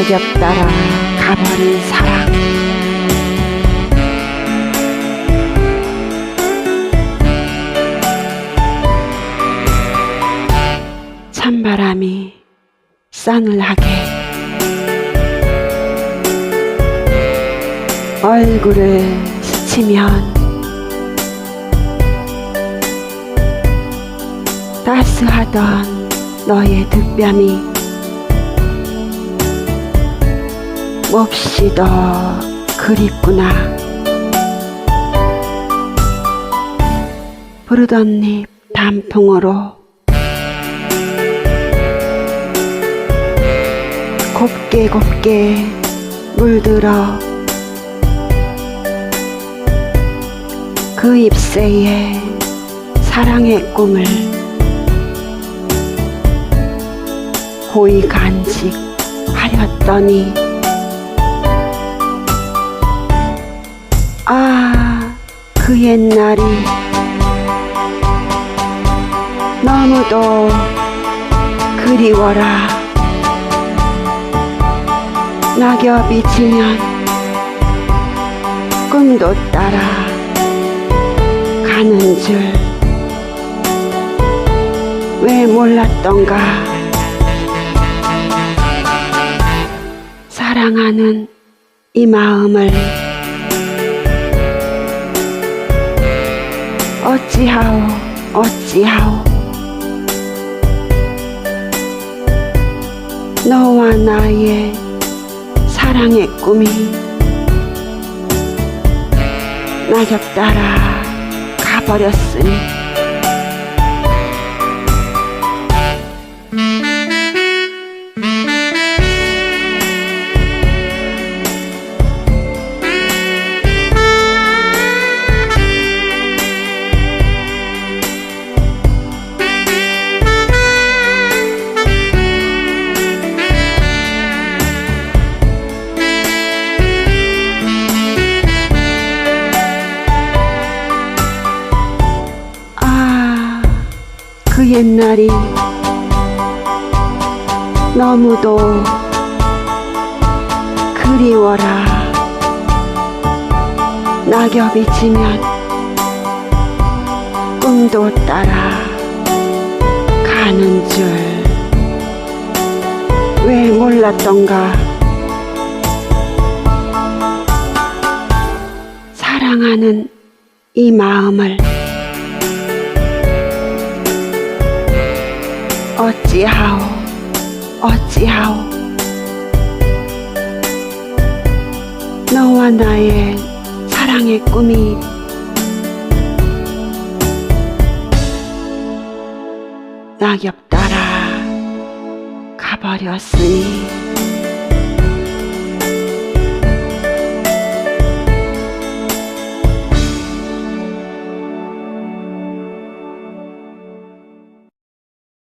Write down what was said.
낙엽 따라. 가버린 사랑. 찬바람이 싸늘하게 얼굴을 스치면 따스하던 너의 득뺨이 몹시 더 그립구나. 부르던 잎 단풍으로 곱게 곱게 물들어 그 잎새에 사랑의 꿈을 고이 간직하렸더니 그 옛날이 너무도 그리워라. 낙엽이 지면 꿈도 따라 가는 줄 왜 몰랐던가 사랑하는 이 마음을 어찌하오 어찌하오. 너와 나의 사랑의 꿈이 낙엽 따라 가버렸으니 그 옛날이 너무도 그리워라. 낙엽이 지면 꿈도 따라 가는 줄 왜 몰랐던가. 사랑하는 이 마음을 어찌하오? 어찌하오? 너와 나의 사랑의 꿈이 낙엽 따라 가버렸으니